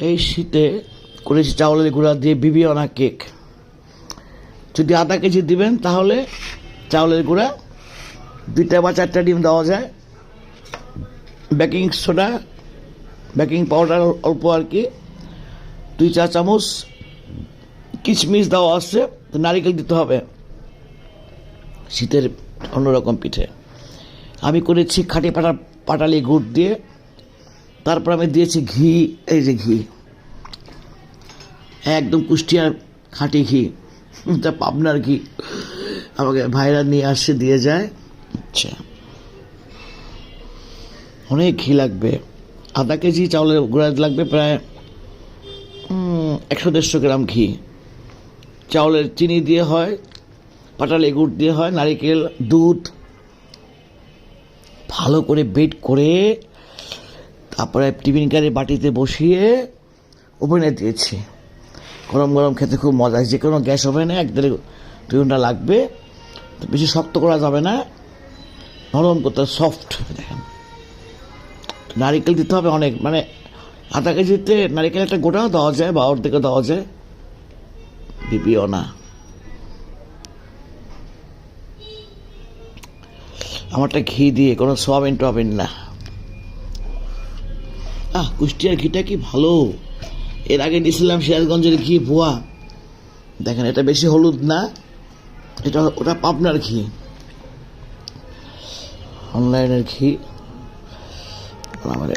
এই শীতে করেছি চাউলের গুঁড়া দিয়ে বিবিয়ানা কেক। যদি আধা কেজি দিবেন, তাহলে চাউলের গুঁড়া, দুইটা বা চারটা ডিম দেওয়া যায়। বেকিং সোডা, বেকিং পাউডার অল্প আর কি। দুই চা চামচ কিশমিশ দেওয়া আছে নারিকেল দিতে হবে শীতের অন্যরকম পিঠে। আমি করেছি খাঁটি পাটা পাটালি গুড় দিয়ে তারপর আমি দিয়েছি ঘি, এই যে ঘি। একদম কুষ্টিয়ার খাঁটি ঘি তা পাবনার ঘি। আমাকে ভাইরা নিয়ে আসছে, দিয়ে যায়। আচ্ছা। অনেক ঘি লাগবে। আধা কেজি চাউলের গুঁড়া লাগবে প্রায় একশো দেড়শো গ্রাম ঘি। চাউলের চিনি দিয়ে হয় পাটালি গুড় দিয়ে হয়, নারিকেল, দুধ। ভালো করে বেট করে তারপরে টিফিন কারি বাটিতে বসিয়ে ওভেনে দিয়েছি। গরম গরম খেতে খুব মজা যে কোনো গ্যাস ওভেনে এক দেড় দুই ঘণ্টা লাগবে। বেশি শক্ত করা যাবে না। নরম করতে সফট দেখেন। নারিকেল দিতে হবে অনেক। মানে আধা কেজিতে নারিকেল একটা গোটাও দেওয়া যায় বা অর্ধেকও দেওয়া যায়। বিপিও না। আমারটা ঘি দিয়ে, কোনো সোয়াবিন টোয়াবিন না। আহ, কুষ্টিয়ার ঘিটা কি ভালো? এর আগে নিয়েছিলাম সিরাজগঞ্জের ঘি ভুয়া। দেখেন, এটা বেশি হলুদ না, এটা ওটা পাবনার ঘি। অনলাইনের ঘি। আমার